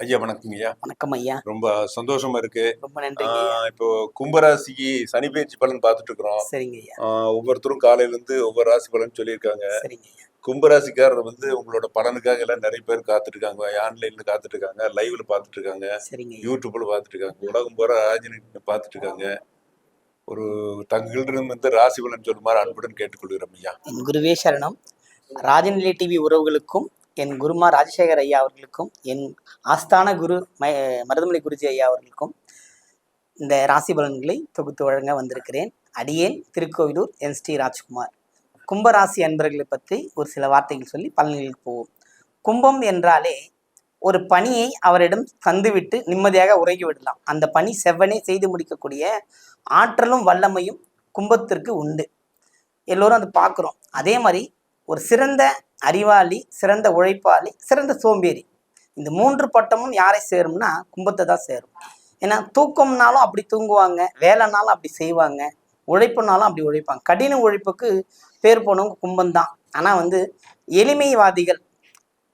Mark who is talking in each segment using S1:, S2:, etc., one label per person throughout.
S1: ஐயா வணக்கங்க ஐயா.
S2: வணக்கம் ஐயா.
S1: ரொம்ப சந்தோஷமா இருக்கு.
S2: ரொம்ப
S1: ஆஹ் இப்போ கும்பராசிக்கு சனி பயிற்சி பலன் பார்த்துட்டு இருக்கிறோம்
S2: சரிங்க ஐயா.
S1: ஒவ்வொருத்தரும் காலையில இருந்து ஒவ்வொரு ராசி பலன் சொல்லியிருக்காங்க. கும்பராசிக்காரர் வந்து உங்களோட பலனுக்காக எல்லாம் நிறைய பேர் காத்துட்டு இருக்காங்க ஆன்லைன்ல காத்துட்டு இருக்காங்க லைவ்ல பார்த்துட்டு இருக்காங்க யூடியூப்ல பார்த்துட்டு இருக்காங்க உலகம் பூரா ராஜினி பார்த்துட்டு இருக்காங்க ஒரு தங்களிடம் வந்து ராசி பலன் சொல்லுமாறு அன்புடன் கேட்டுக்கொள்கிறோம் ஐயா.
S2: குருவே சரணம். ராஜநிலை டிவி உறவுகளுக்கும் என் குருமா ராஜசேகர் ஐயா அவர்களுக்கும் என் ஆஸ்தான குரு மருதமலை குருஜி ஐயா அவர்களுக்கும் இந்த ராசி பலன்களை தொகுத்து வழங்க வந்திருக்கிறேன். அடியேன் திருக்கோவிலூர் என் ஸ்ரீ ராஜ்குமார். கும்பராசி அன்பர்களை பற்றி ஒரு சில வார்த்தைகள் சொல்லி பலன்களுக்கு போவோம். கும்பம் என்றாலே ஒரு பணியை அவரிடம் தந்துவிட்டு நிம்மதியாக உறங்கி விடலாம். அந்த பணி செவ்வனே செய்து முடிக்கக்கூடிய ஆற்றலும் வல்லமையும் கும்பத்திற்கு உண்டு. எல்லோரும் அது பார்க்குறோம். அதே மாதிரி ஒரு சிறந்த அறிவாளி சிறந்த உழைப்பாளி சிறந்த சோம்பேறி. இந்த மூன்று பட்டமும் யாரை சேரும்னா கும்பத்தை தான் சேரும். ஏன்னா தூக்கம்னாலும் அப்படி தூங்குவாங்க வேலைனாலும் அப்படி செய்வாங்க உழைப்புனாலும் அப்படி உழைப்பாங்க. கடின உழைப்புக்கு பேர் போனவங்க கும்பம் தான். ஆனால் வந்து எளிமைவாதிகள்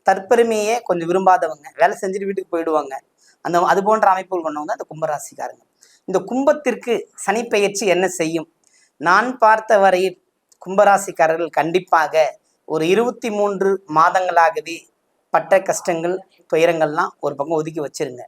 S2: தற்பெருமையே கொஞ்சம் விரும்பாதவங்க வேலை செஞ்சுட்டு வீட்டுக்கு போயிடுவாங்க. அந்த அது போன்ற அமைப்புகள் கொண்டவங்க அந்த கும்பராசிக்காரங்க. இந்த கும்பத்திற்கு சனிப்பெயர்ச்சி என்ன செய்யும்? நான் பார்த்த வரையில் கும்பராசிக்காரர்கள் கண்டிப்பாக ஒரு இருபத்தி மூன்று மாதங்களாகவே பட்ட கஷ்டங்கள் துயரங்கள்லாம் ஒரு பக்கம் ஒதுக்கி வச்சிருங்க.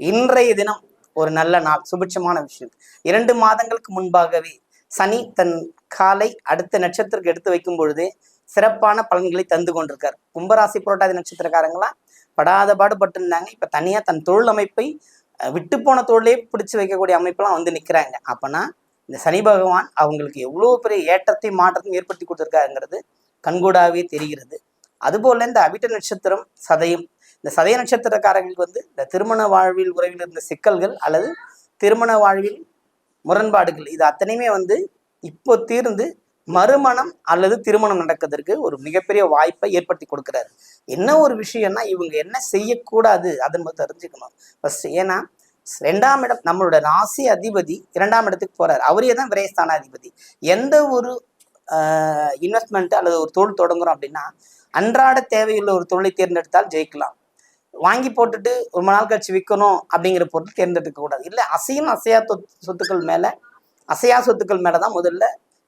S2: இன்றைய தினம் ஒரு நல்ல நாள் சுபிட்சமான விஷயம். இரண்டு மாதங்களுக்கு முன்பாகவே சனி தன் காலை அடுத்த நட்சத்திரத்துக்கு எடுத்து வைக்கும் பொழுது சிறப்பான பலன்களை தந்து கொண்டிருக்கார். கும்பராசி புரட்டாதி நட்சத்திரக்காரங்களாம் படாத பாடுபட்டு இருந்தாங்க இப்ப தனியா தன் தொழில் அமைப்பை விட்டு போன தொழிலே பிடிச்சு வைக்கக்கூடிய அமைப்பெல்லாம் வந்து நிக்கிறாங்க. அப்பனா இந்த சனி பகவான் அவங்களுக்கு எவ்வளோ பெரிய ஏற்றத்தையும் மாற்றத்தையும் ஏற்படுத்தி கொடுத்துருக்காருங்கிறது கண்கூடாவே தெரிகிறது. அதுபோல இந்த அவிட்ட நட்சத்திரம் சதயம். இந்த சதய நட்சத்திரக்காரர்களுக்கு வந்து இந்த திருமண வாழ்வில் உறவில் இருந்த சிக்கல்கள் அல்லது திருமண வாழ்வில் முரண்பாடுகள் இது அத்தனையுமே வந்து இப்போ தீர்ந்து மறுமணம் அல்லது திருமணம் நடக்கிறதுக்கு ஒரு மிகப்பெரிய வாய்ப்பை ஏற்படுத்தி கொடுக்குறாரு. என்ன ஒரு விஷயம்னா இவங்க என்ன செய்யக்கூடாது அதை நம்ம தெரிஞ்சுக்கணும். ஃபர்ஸ்ட் ஏன்னா ரெண்டாம் இடம் நம்மளோட ராசி அதிபதி இரண்டாம் இடத்துக்கு போறாரு. அவரே தான் விரயஸ்தானாதிபதி. எந்த ஒரு இன்வெஸ்ட்மெண்ட் அல்லது ஒரு தொழில் தொடங்குறோம் அப்படின்னா அன்றாட தேவையுள்ள ஒரு தொழிலை தேர்ந்தெடுத்தால் ஜெயிக்கலாம். வாங்கி போட்டுட்டு ரொம்ப நாள் கழிச்சு விற்கணும் அப்படிங்கிற பொருள் தேர்ந்தெடுக்க கூடாது. இல்லை அசையும் அசையா சொத்துக்கள் மேலே அசையா சொத்துக்கள் மேலே தான் முதல்ல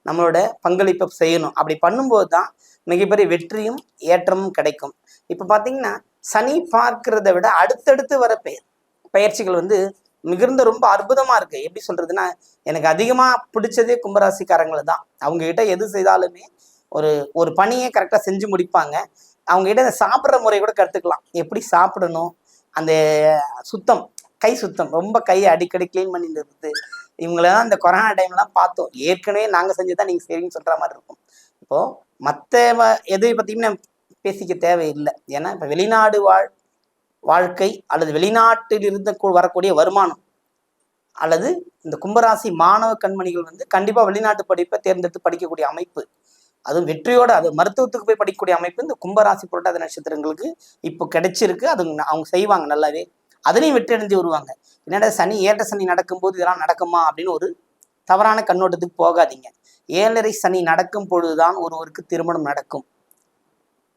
S2: நம்மளோட பங்களிப்பை செய்யணும். அப்படி பண்ணும்போது தான் மிகப்பெரிய வெற்றியும் ஏற்றமும் கிடைக்கும். இப்போ பார்த்தீங்கன்னா சனி பார்க்கிறத விட அடுத்தடுத்து வர பெயர் பயிற்சிகள் வந்து மிகுந்த ரொம்ப அற்புதமா இருக்கு. எப்படி சொல்றதுன்னா எனக்கு அதிகமா பிடிச்சதே கும்பராசிக்காரங்களை தான் அவங்க கிட்ட எது செய்தாலுமே ஒரு ஒரு பணியை கரெக்டாக செஞ்சு முடிப்பாங்க. அவங்க கிட்ட சாப்பிட்ற முறை கூட கற்றுக்கலாம் எப்படி சாப்பிடணும்? அந்த சுத்தம் கை சுத்தம். ரொம்ப கையை அடிக்கடி க்ளீன் பண்ணிட்டு இருக்குது இவங்களெல்லாம் இந்த கொரோனா டைம்லாம் பார்த்தோம். ஏற்கனவே நாங்கள் செஞ்சு தான் நீங்கள் சரின்னு சொல்கிற மாதிரி இருக்கும். இப்போது மற்ற எதை பற்றியுமே பேசிக்க தேவையில்லை. ஏன்னா இப்போ வெளிநாடு வாழ் வாழ்க்கை அல்லது வெளிநாட்டில் இருந்து வரக்கூடிய வருமானம் அல்லது இந்த கும்பராசி மாணவ கண்மணிகள் வந்து கண்டிப்பாக வெளிநாட்டு படிப்பை தேர்ந்தெடுத்து படிக்கக்கூடிய அமைப்பு. அதுவும் வெற்றியோட அது மருத்துவத்துக்கு போய் படிக்கக்கூடிய அமைப்பு இந்த கும்பராசி புரட்டாத நட்சத்திரங்களுக்கு இப்போ கிடைச்சிருக்கு. அது அவங்க செய்வாங்க நல்லாவே. அதுலேயும் வெற்றி அடைஞ்சு வருவாங்க. என்னடா சனி ஏற்ற சனி நடக்கும்போது இதெல்லாம் நடக்குமா அப்படின்னு ஒரு தவறான கண்ணோட்டத்துக்கு போகாதீங்க. ஏழரை சனி நடக்கும் பொழுதுதான் ஒருவருக்கு திருமணம் நடக்கும்.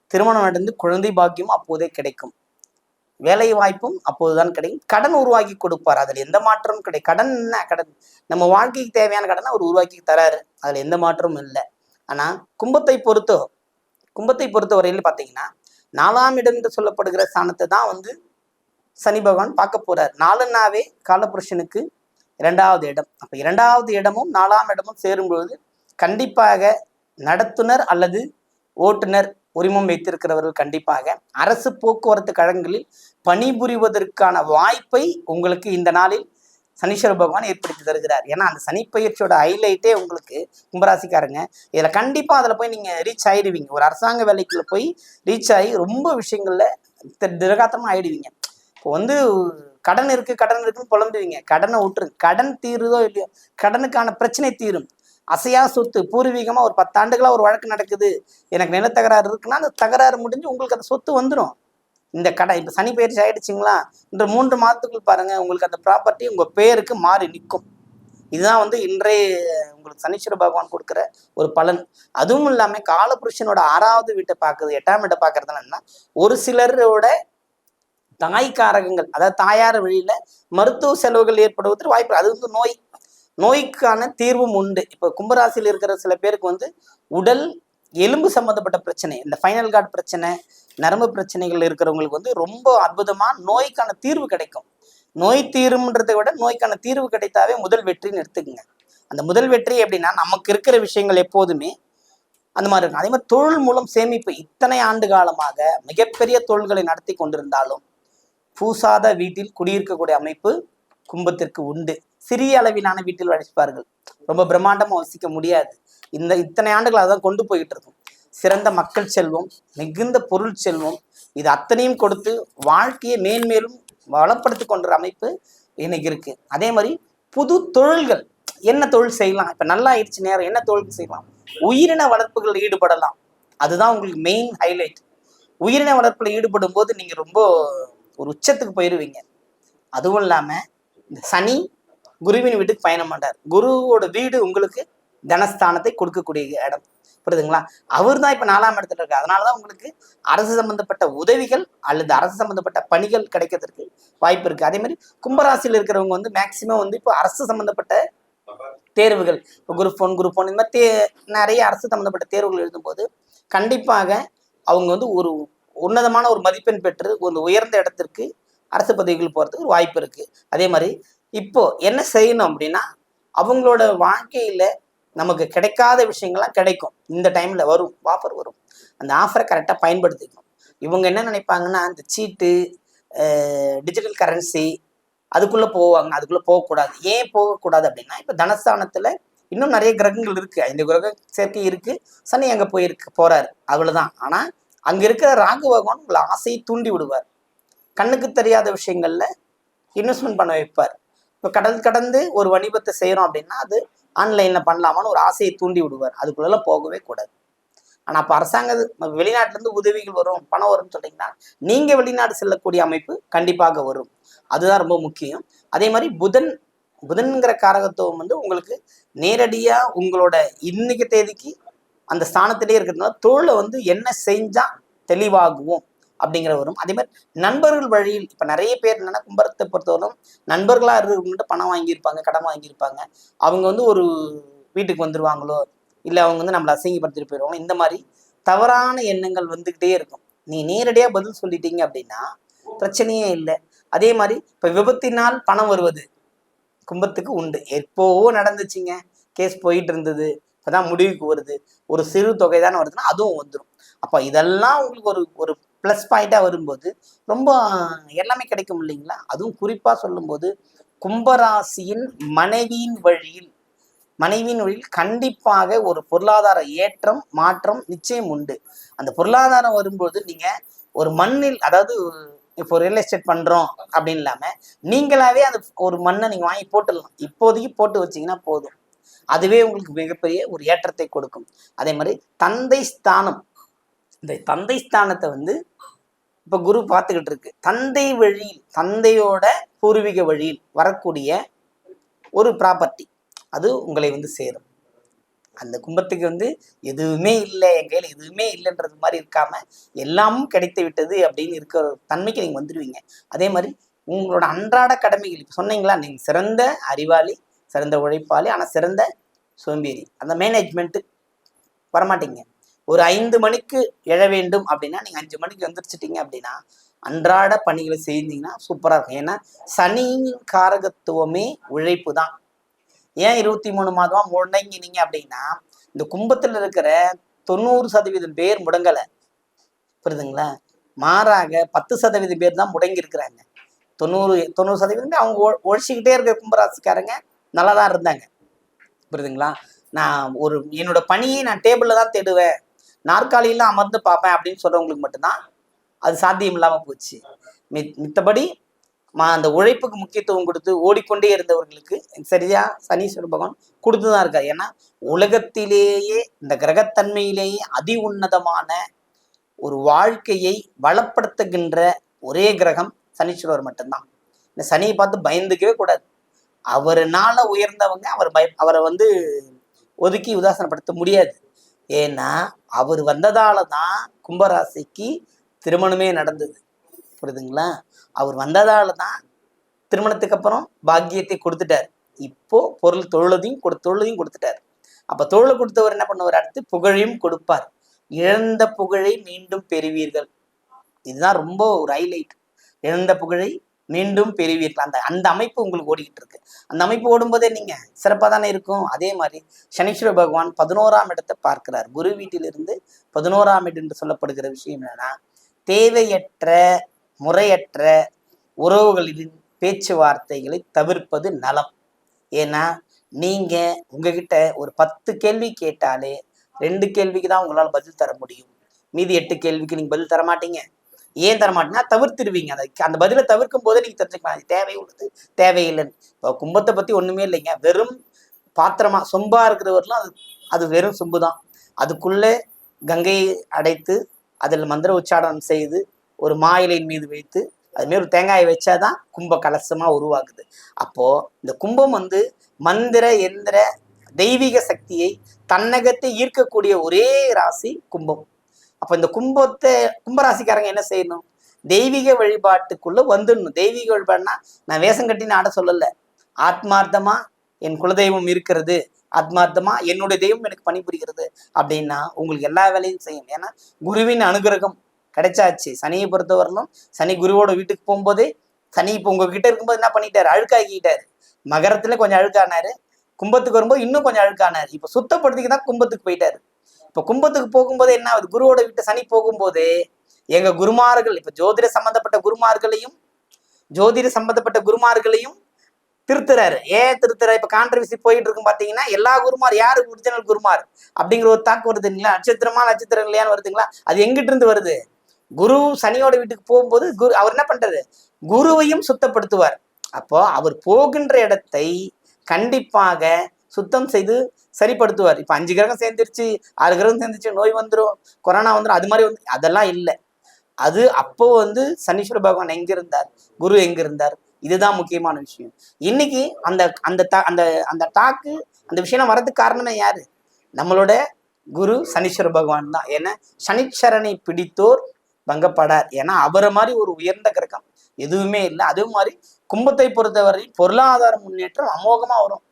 S2: திருமணம் நடந்து குழந்தை பாக்கியம் அப்போதே கிடைக்கும். வேலை வாய்ப்பும் அப்போதுதான் கிடைக்கும். கடன் உருவாக்கி கொடுப்பார். அதில் எந்த மாற்றமும் கிடை கடன் என்ன? கடன் நம்ம வாழ்க்கைக்கு தேவையான கடனை அவர் உருவாக்கி தராரு. அதில் எந்த மாற்றமும் இல்லை. ஆனால் கும்பத்தை பொறுத்தோ கும்பத்தை பொறுத்த வரையில் பார்த்தீங்கன்னா நாலாம் இடம் என்று சொல்லப்படுகிற ஸ்தானத்தை தான் வந்து சனி பகவான் பார்க்க போறார். நாலுனாவே காலபுருஷனுக்கு இரண்டாவது இடம். அப்போ இரண்டாவது இடமும் நாலாம் இடமும் சேரும்பொழுது கண்டிப்பாக நடத்துனர் அல்லது ஓட்டுநர் உரிமம் வைத்திருக்கிறவர்கள் கண்டிப்பாக. அரசு போக்குவரத்து கழகங்களில் பணிபுரிவதற்கான வாய்ப்பை உங்களுக்கு இந்த நாளில் சனீஸ்வர பகவான் ஏற்படுத்தி தருகிறார். ஏன்னா அந்த சனிப்பயிற்சியோட ஹைலைட்டே உங்களுக்கு கும்பராசிக்காரங்க. இதில் கண்டிப்பாக அதில் போய் நீங்கள் ரீச் ஆயிடுவீங்க. ஒரு அரசாங்க வேலைக்குள்ள போய் ரீச் ஆகி ரொம்ப விஷயங்களில் திரகாத்தமாக ஆயிடுவீங்க. இப்போ வந்து கடன் இருக்கு கடன் இருக்குன்னு புலம்புவீங்க. கடனை விட்டுருங்க. கடன் தீருதோ இல்லையோ கடனுக்கான பிரச்சனை தீரும். அசையா சொத்து பூர்வீகமாக ஒரு பத்தாண்டுகளாக ஒரு வழக்கு நடக்குது. எனக்கு நிலத்தகராறு இருக்குன்னா அந்த தகராறு முடிஞ்சு உங்களுக்கு அந்த சொத்து வந்துடும் இந்த கடை இப்போ சனி பயிற்சி ஆயிடுச்சுங்களா? இந்த மூன்று மாதத்துக்குள் பாருங்கள் உங்களுக்கு அந்த ப்ராப்பர்ட்டி உங்கள் பேருக்கு மாறி நிற்கும். இதுதான் வந்து இன்றைய உங்களுக்கு சனீஸ்வர பகவான் கொடுக்குற ஒரு பலன். அதுவும் இல்லாமல் காலபுருஷனோட ஆறாவது வீட்டை பார்க்குறது எட்டாம் வீட்டை பார்க்கறதுனால ஒரு சிலரோட தாய்க்காரகங்கள் அதாவது தாயார் வழியில் மருத்துவ செலவுகள் ஏற்படுவதற்கு வாய்ப்பு அது வந்து நோய். நோய்க்கான தீர்வும் உண்டு. இப்போ கும்பராசியில் இருக்கிற சில பேருக்கு வந்து உடல் எலும்பு சம்மந்தப்பட்ட பிரச்சனை இந்த ஃபைனல் கார்டு பிரச்சனை நரம்பு பிரச்சனைகள் இருக்கிறவங்களுக்கு வந்து ரொம்ப அற்புதமாக நோய்க்கான தீர்வு கிடைக்கும். நோய் தீரும்ன்றதை விட நோய்க்கான தீர்வு கிடைத்தாவே முதல் வெற்றின்னு எடுத்துக்கோங்க. அந்த முதல் வெற்றி எப்படின்னா நமக்கு இருக்கிற விஷயங்கள் எப்போதுமே அந்த மாதிரி இருக்கும். அதே மாதிரி தொழில் மூலம் சேமிப்பு இத்தனை ஆண்டு காலமாக மிகப்பெரிய தொழில்களை நடத்தி கொண்டிருந்தாலும் பூசாத வீட்டில் குடியிருக்கக்கூடிய அமைப்பு கும்பத்திற்கு உண்டு. சிறிய அளவிலான வீட்டில் வசிப்பார்கள். ரொம்ப பிரம்மாண்டமாக வசிக்க முடியாது. இந்த இத்தனை ஆண்டுகள் அதான் கொண்டு போயிட்டு இருக்கும். சிறந்த மக்கள் செல்வம் மிகுந்த பொருள் செல்வம் இது அத்தனையும் கொடுத்து வாழ்க்கையை மேன்மேலும் வளப்படுத்தி கொண்ட அமைப்பு இன்னைக்கு இருக்கு. அதே மாதிரி புது தொழில்கள் என்ன தொழில் செய்யலாம்? இப்ப நல்லா ஆயிடுச்சு நேரம் என்ன தொழில் செய்யலாம்? உயிரின வளர்ப்புகளில் ஈடுபடலாம். அதுதான் உங்களுக்கு மெயின் ஹைலைட் உயிரின வளர்ப்புல ஈடுபடும் போது நீங்க ரொம்ப ஒரு உச்சத்துக்கு போயிருவீங்க. அதுவும் இல்லாம இந்த சனி குருவின் வீட்டுக்கு பயணம் பண்ணுறார் குருவோட வீடு உங்களுக்கு தனஸ்தானத்தை கொடுக்கக்கூடிய இடம். புரியுதுங்களா? அவர் தான் இப்ப நாலாம் இடத்துல இருக்கு அதனாலதான் உங்களுக்கு அரசு சம்பந்தப்பட்ட உதவிகள் அல்லது அரசு சம்பந்தப்பட்ட பணிகள் கிடைக்கிறதுக்கு வாய்ப்பு இருக்கு. அதே மாதிரி கும்பராசியில் இருக்கிறவங்க வந்து மேக்சிமம் வந்து இப்போ அரசு சம்பந்தப்பட்ட தேர்வுகள். இப்போ குரூப் ஒன் குரூப் ஒன் இந்த மாதிரி தே நிறைய அரசு சம்பந்தப்பட்ட தேர்வுகள் எழுதும்போது கண்டிப்பாக அவங்க வந்து ஒரு உன்னதமான ஒரு மதிப்பெண் பெற்று ஒரு உயர்ந்த இடத்திற்கு அரசு பதவிகள் போகிறதுக்கு ஒரு வாய்ப்பு இருக்கு. அதே மாதிரி இப்போ என்ன செய்யணும் அப்படின்னா அவங்களோட வாழ்க்கையில நமக்கு கிடைக்காத விஷயங்கள்லாம் கிடைக்கும். இந்த டைம்ல வரும் ஆஃபர் வரும். அந்த ஆஃபரை கரெக்டாக பயன்படுத்திக்கணும். இவங்க என்ன நினைப்பாங்கன்னா இந்த சீட்டு டிஜிட்டல் கரன்சி அதுக்குள்ளே போவாங்க. அதுக்குள்ளே போகக்கூடாது. ஏன் போகக்கூடாது அப்படின்னா இப்போ தனஸ்தானத்தில் இன்னும் நிறைய கிரகங்கள் இருக்குது ஐந்து கிரக சேர்க்கை இருக்குது சனி அங்கே போயிருக்கு போகிறாரு அவ்வளோதான் ஆனால் அங்கே இருக்கிற ராகு பகவான் உங்களை ஆசையை தூண்டி விடுவார். கண்ணுக்கு தெரியாத விஷயங்களில் இன்வெஸ்ட்மெண்ட் பண்ண வைப்பார். இப்போ கடல் கடந்து ஒரு வணிபத்தை செய்கிறோம் அப்படின்னா அது ஆன்லைனில் பண்ணலாமான்னு ஒரு ஆசையை தூண்டி விடுவார். அதுக்குள்ளெல்லாம் போகவே கூடாது. ஆனால் அப்போ அரசாங்க வெளிநாட்டிலேருந்து உதவிகள் வரும் பணம் வரும்னு சொல்கிறீங்கன்னா நீங்கள் வெளிநாடு செல்லக்கூடிய அமைப்பு கண்டிப்பாக வரும். அதுதான் ரொம்ப முக்கியம். அதே மாதிரி புதன் புதன்கிற காரகத்துவம் வந்து உங்களுக்கு நேரடியாக உங்களோட இன்னைக்கு தேதிக்கு அந்த ஸ்தானத்திலே இருக்கிறதுனால தொழிலை வந்து என்ன செஞ்சால் தெளிவாகுவோம். அப்படிங்கிற வரும் அதே மாதிரி நண்பர்கள் வழியில் இப்ப நிறைய பேர் என்னன்னா கும்பரத்தை பொறுத்தவரைக்கும் நண்பர்களா இருக்கிறவங்கள்ட்ட பணம் வாங்கியிருப்பாங்க கடன் வாங்கியிருப்பாங்க. அவங்க வந்து ஒரு வீட்டுக்கு வந்துருவாங்களோ இல்லை அவங்க வந்து நம்மளை அசிங்கப்படுத்திட்டு போயிடுவாங்க இந்த மாதிரி தவறான எண்ணங்கள் வந்துக்கிட்டே இருக்கும். நீ நேரடியாக பதில் சொல்லிட்டீங்க அப்படின்னா பிரச்சனையே இல்லை. அதே மாதிரி இப்போ விபத்தினால் பணம் வருவது கும்பத்துக்கு உண்டு. எப்போவோ நடந்துச்சுங்க. கேஸ் போயிட்டு இருந்தது. இப்போதான் முடிவுக்கு வருது. ஒரு சிறு தொகை தானே வருதுன்னா அதுவும் வந்துடும் அப்போ இதெல்லாம் உங்களுக்கு ஒரு ஒரு ப்ளஸ் பாயிண்ட்டாக வரும்போது ரொம்ப எல்லாமே கிடைக்கும் இல்லைங்களா? அதுவும் குறிப்பாக சொல்லும்போது கும்பராசியின் மனைவியின் வழியில் மனைவியின் வழியில் கண்டிப்பாக ஒரு பொருளாதார ஏற்றம் மாற்றம் நிச்சயம் உண்டு. அந்த பொருளாதாரம் வரும்போது நீங்க ஒரு மண்ணில் அதாவது இப்போ ரியல் எஸ்டேட் பண்றோம் அப்படின்னு இல்லாம நீங்களாவே அந்த ஒரு மண்ணை நீங்க வாங்கி போட்டுடலாம். இப்போதைக்கு போட்டு வச்சீங்கன்னா போதும். அதுவே உங்களுக்கு மிகப்பெரிய ஒரு ஏற்றத்தை கொடுக்கும். அதே மாதிரி தந்தை ஸ்தானம் இந்த தந்தை ஸ்தானத்தை வந்து இப்ப குரு பார்த்துக்கிட்டு இருக்கு. தந்தை வழியில் தந்தையோட பூர்வீக வழியில் வரக்கூடிய ஒரு ப்ராப்பர்ட்டி அது உங்களை வந்து சேரும். அந்த கும்பத்துக்கு வந்து எதுவுமே இல்லை என் கையில் எதுவுமே இல்லைன்றது மாதிரி இருக்காம எல்லாமும் கிடைத்து விட்டது அப்படின்னு இருக்கிற தன்மைக்கு நீங்கள் வந்துடுவீங்க அதே மாதிரி உங்களோட அன்றாட கடமைகள் இப்போ சொன்னீங்களா நீங்கள் சிறந்த அறிவாளி சிறந்த உழைப்பாளி ஆனால் சிறந்த சோம்பேறி. அந்த மேனேஜ்மெண்ட்டு வரமாட்டீங்க. ஒரு ஐந்து மணிக்கு எழ வேண்டும் அப்படின்னா நீங்கள் அஞ்சு மணிக்கு எந்திரிச்சிட்டீங்க அப்படின்னா அன்றாட பணிகளை செய்தீங்கன்னா சூப்பராக இருக்கும். ஏன்னா சனியின் காரகத்துவமே உழைப்பு தான் ஏன் இருபத்தி மூணு மாதமா முடங்கினீங்க அப்படின்னா இந்த கும்பத்துல இருக்கிற தொண்ணூறு சதவீதம் பேர் முடங்கலை. புரியுதுங்களா? மாறாக பத்து சதவீதம் பேர் தான் முடங்கி இருக்கிறாங்க தொண்ணூறு தொண்ணூறு சதவீதம் அவங்க ஒ- இருக்க கும்பராசிக்காரங்க நல்லா தான் இருந்தாங்க. புரியுதுங்களா? நான் ஒரு என்னோட பணியை நான் டேபிளில் தான் தேடுவேன். நாற்காலியில அமர்ந்து பார்ப்பேன் அப்படின்னு சொல்றவங்களுக்கு மட்டும்தான் அது சாத்தியம் இல்லாமல் போச்சு. மித் மித்தபடி மா அந்த உழைப்புக்கு முக்கியத்துவம் கொடுத்து ஓடிக்கொண்டே இருந்தவர்களுக்கு சரியா சனீஸ்வர பகவான் கொடுத்து தான் இருக்கார். ஏன்னா உலகத்திலேயே இந்த கிரகத்தன்மையிலேயே அதி உன்னதமான ஒரு வாழ்க்கையை வளப்படுத்துகின்ற ஒரே கிரகம் சனீஸ்வரர் மட்டும்தான். இந்த சனியை பார்த்து பயந்துக்கவே கூடாது. அவருனால உயர்ந்தவங்க அவர் பய அவரை வந்து ஒதுக்கி உதாசனப்படுத்த முடியாது. ஏன்னா அவர் வந்ததால தான் கும்பராசிக்கு திருமணமே நடந்தது. புரியுதுங்களா? அவர் வந்ததால தான் திருமணத்துக்கு அப்புறம் பாக்கியத்தை கொடுத்துட்டார். இப்போ பொருள் தொழுதையும் கொடு தொழிலையும் கொடுத்துட்டார். அப்போ தொழிலை கொடுத்தவர் என்ன பண்ணுவார்? அடுத்து புகழையும் கொடுப்பார். இழந்த புகழை மீண்டும் பெறுவீர்கள். இதுதான் ரொம்ப ஒரு ஹைலைட் இழந்த புகழை மீண்டும் பெறுவீர்கள். அந்த அந்த அமைப்பு உங்களுக்கு ஓடிக்கிட்டு இருக்கு. அந்த அமைப்பு ஓடும்போதே நீங்க சிறப்பாக தானே இருக்கும். அதே மாதிரி சனீஸ்வர பகவான் பதினோராம் இடத்தை பார்க்கிறார். குரு வீட்டிலிருந்து பதினோராம் இடம் என்று சொல்லப்படுகிற விஷயம் என்னன்னா தேவையற்ற முறையற்ற உறவுகளின் பேச்சுவார்த்தைகளை தவிர்ப்பது நலம். ஏன்னா நீங்க உங்ககிட்ட ஒரு பத்து கேள்வி கேட்டாலே ரெண்டு கேள்விக்கு தான் உங்களால் பதில் தர முடியும். மீதி எட்டு கேள்விக்கு நீங்க பதில் தர மாட்டீங்க ஏன் தர மாட்டீங்கன்னா தவிர்த்துடுவீங்க. அதை அந்த பதிலை தவிர்க்கும் போதே நீங்க தெரிஞ்சுக்கலாம். அது தேவை உள்ளது தேவையில்லைன்னு. இப்போ கும்பத்தை பத்தி ஒண்ணுமே இல்லைங்க. வெறும் பாத்திரமா சொம்பா இருக்கிறவரெல்லாம் அது அது வெறும் சொம்பு தான் அதுக்குள்ளே கங்கையை அடைத்து அதில் மந்திர உச்சாரணம் செய்து ஒரு மாயிலையின் மீது வைத்து அதுமாரி ஒரு தேங்காயை வச்சாதான் கும்ப கலசமாக உருவாகுது. அப்போது இந்த கும்பம் வந்து மந்திர எந்திர தெய்வீக சக்தியை தன்னகத்தை ஈர்க்கக்கூடிய ஒரே ராசி கும்பம். அப்ப இந்த கும்பத்தை கும்பராசிக்காரங்க என்ன செய்யணும்? தெய்வீக வழிபாட்டுக்குள்ள வந்துடணும். தெய்வீக வழிபாடுனா நான் வேஷம் கட்டின்னு ஆட சொல்லலை. ஆத்மார்த்தமா என் குலதெய்வம் இருக்கிறது. ஆத்மார்த்தமா என்னுடைய தெய்வம் எனக்கு பணிபுரிகிறது அப்படின்னா உங்களுக்கு எல்லா வேலையும் செய்யும் ஏன்னா குருவின் அனுகிரகம் கிடைச்சாச்சு. சனியை பொறுத்தவரையிலும் சனி குருவோட வீட்டுக்கு போகும்போதே சனி இப்போ உங்ககிட்ட இருக்கும்போது என்ன பண்ணிட்டாரு? அழுக்காக்கிட்டாரு. மகரத்துல கொஞ்சம் அழுக்கானாரு. கும்பத்துக்கு வரும்போது இன்னும் கொஞ்சம் அழுக்கானாரு. இப்போ சுத்தப்படுத்திக்கு தான் கும்பத்துக்கு போயிட்டாரு. இப்போ கும்பத்துக்கு போகும்போது என்ன ஆகுது? குருவோட வீட்டு சனி போகும்போது எங்க குருமார்கள் இப்ப ஜோதிட சம்பந்தப்பட்ட குருமார்களையும் ஜோதிட சம்பந்தப்பட்ட குருமார்களையும் திருத்துறாரு. ஏன் திருத்துறாரு? இப்ப கான்ட்ரவர்சி போயிட்டு இருக்கும் பாத்தீங்கன்னா எல்லா குருமார் யாரு ஒரிஜினல் குருமார்? அப்படிங்கிற ஒரு தாக்கு வருது இல்லைங்களா? நட்சத்திரமா நட்சத்திரம் இல்லையான்னு வருதுங்களா? அது எங்கிட்ட இருந்து வருது? குரு சனியோட வீட்டுக்கு போகும்போது குரு அவர் என்ன பண்றாரு? குருவையும் சுத்தப்படுத்துவார். அப்போ அவர் போகின்ற இடத்தை கண்டிப்பாக சுத்தம் செய்து சரிப்படுத்துவார். இப்ப அஞ்சு கிரகம் சேர்ந்துருச்சு ஆறு கிரகம் சேர்ந்துருச்சு நோய் வந்துடும் கொரோனா வந்துடும் அது மாதிரி வந்து அதெல்லாம் இல்லை. அது அப்போ வந்து சனீஸ்வர பகவான் எங்க இருந்தார்? குரு எங்க இருந்தார்? இதுதான் முக்கியமான விஷயம். இன்னைக்கு அந்த அந்த த அந்த அந்த டாக்கு அந்த விஷயம் வரதுக்கு காரணமே யாரு? நம்மளோட குரு சனீஸ்வர பகவான் தான். ஏன்னா சனிச்சரனை பிடித்தோர் பங்கப்படார். ஏன்னா அவரை மாதிரி ஒரு உயர்ந்த கிரகம் எதுவுமே இல்லை. அதே மாதிரி கும்பத்தை பொறுத்தவரை பொருளாதார முன்னேற்றம் அமோகமா வரும்.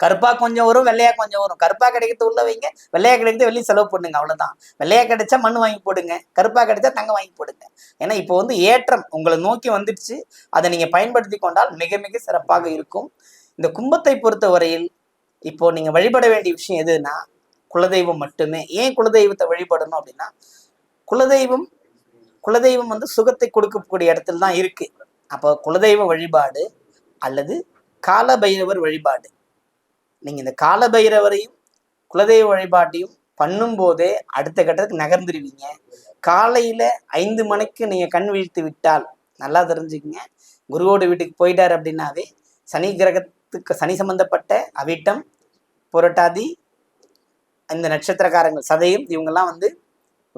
S2: கருப்பா கொஞ்சம் வரும் வெள்ளையா கொஞ்சம் வரும். கருப்பா கிடைக்கிறது உள்ள வைங்க வெள்ளையா கிடைக்கிறது வெள்ளி செலவு பண்ணுங்க அவ்வளவுதான். வெள்ளையா கிடைச்சா மண் வாங்கி போடுங்க கருப்பா கிடைச்சா தங்கம் வாங்கி போடுங்க. ஏன்னா இப்போ வந்து ஏற்றம் உங்களை நோக்கி வந்துடுச்சு. அதை நீங்க பயன்படுத்தி கொண்டால் மிக மிக சிறப்பாக இருக்கும். இந்த கும்பத்தை பொறுத்த வரையில் இப்போ நீங்க வழிபட வேண்டிய விஷயம் எதுன்னா குலதெய்வம் மட்டுமே. ஏன் குலதெய்வத்தை வழிபடணும் அப்படின்னா குலதெய்வம் குலதெய்வம் வந்து சுகத்தை கொடுக்கக்கூடிய இடத்துல தான் இருக்கு. அப்போ குலதெய்வ வழிபாடு அல்லது காலபைரவர் வழிபாடு. நீங்கள் இந்த காலபைரவரையும் குலதெய்வ வழிபாட்டையும் பண்ணும்போதே அடுத்த கட்டத்துக்கு நகர்ந்துருவீங்க. காலையில் ஐந்து மணிக்கு நீங்கள் கண் விழித்து விட்டால் நல்லா தெரிஞ்சுக்கங்க. குருவோட வீட்டுக்கு போயிட்டார் அப்படின்னாவே சனி கிரகத்துக்கு சனி சம்பந்தப்பட்ட அவிட்டம் புரட்டாதி இந்த நட்சத்திரக்காரங்கள் சதயம் இவங்கெல்லாம் வந்து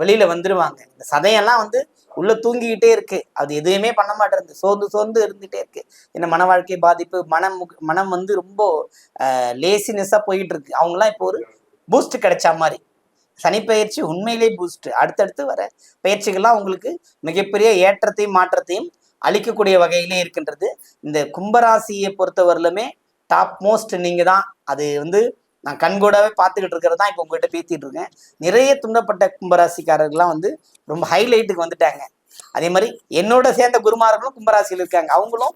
S2: வெளியில வந்துருவாங்க. இந்த சதையெல்லாம் வந்து உள்ள தூங்கிக்கிட்டே இருக்கு. அது எதுவுமே பண்ண மாட்டேருந்து சோர்ந்து சோர்ந்து இருந்துகிட்டே இருக்கு. என்ன மன வாழ்க்கை பாதிப்பு மனம் மனம் வந்து ரொம்ப லேசினஸ்ஸாக போயிட்டு இருக்கு அவங்கலாம் இப்போ ஒரு பூஸ்ட் கிடைச்ச மாதிரி. சனிப்பயிற்சி உண்மையிலே பூஸ்ட் அடுத்தடுத்து வர பயிற்சிகள்லாம் உங்களுக்கு மிகப்பெரிய ஏற்றத்தையும் மாற்றத்தையும் அளிக்கக்கூடிய வகையிலே இருக்கின்றது. இந்த கும்பராசியை பொறுத்தவரையிலுமே டாப் மோஸ்ட் நீங்கள் தான் அது வந்து நான் கண்கூடவே பார்த்துக்கிட்டு இருக்கிறது தான் இப்போ உங்ககிட்ட பேசிகிட்டு இருக்கேன். நிறைய துண்டப்பட்ட கும்பராசிக்காரர்கள்லாம் வந்து ரொம்ப ஹைலைட்டுக்கு வந்துட்டாங்க. அதே மாதிரி என்னோட சேர்ந்த குருமார்களும் கும்பராசியில் இருக்காங்க. அவங்களும்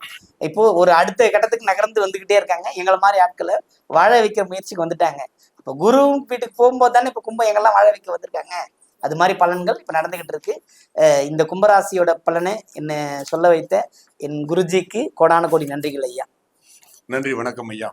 S2: இப்போ ஒரு அடுத்த கட்டத்துக்கு நகர்ந்து வந்துக்கிட்டே இருக்காங்க. எங்களை மாதிரி ஆட்களை வாழ வைக்கிற முயற்சிக்கு வந்துட்டாங்க. இப்போ குரு வீட்டுக்கு போகும்போது தானே இப்போ கும்பம் எங்கெல்லாம் வாழ வைக்க வந்திருக்காங்க? அது மாதிரி பலன்கள் இப்போ நடந்துகிட்டு இருக்கு. இந்த கும்பராசியோட பலனை என்ன சொல்ல வைத்த என் குருஜிக்கு கோடான கோடி நன்றிகள் ஐயா.
S1: நன்றி வணக்கம் ஐயா.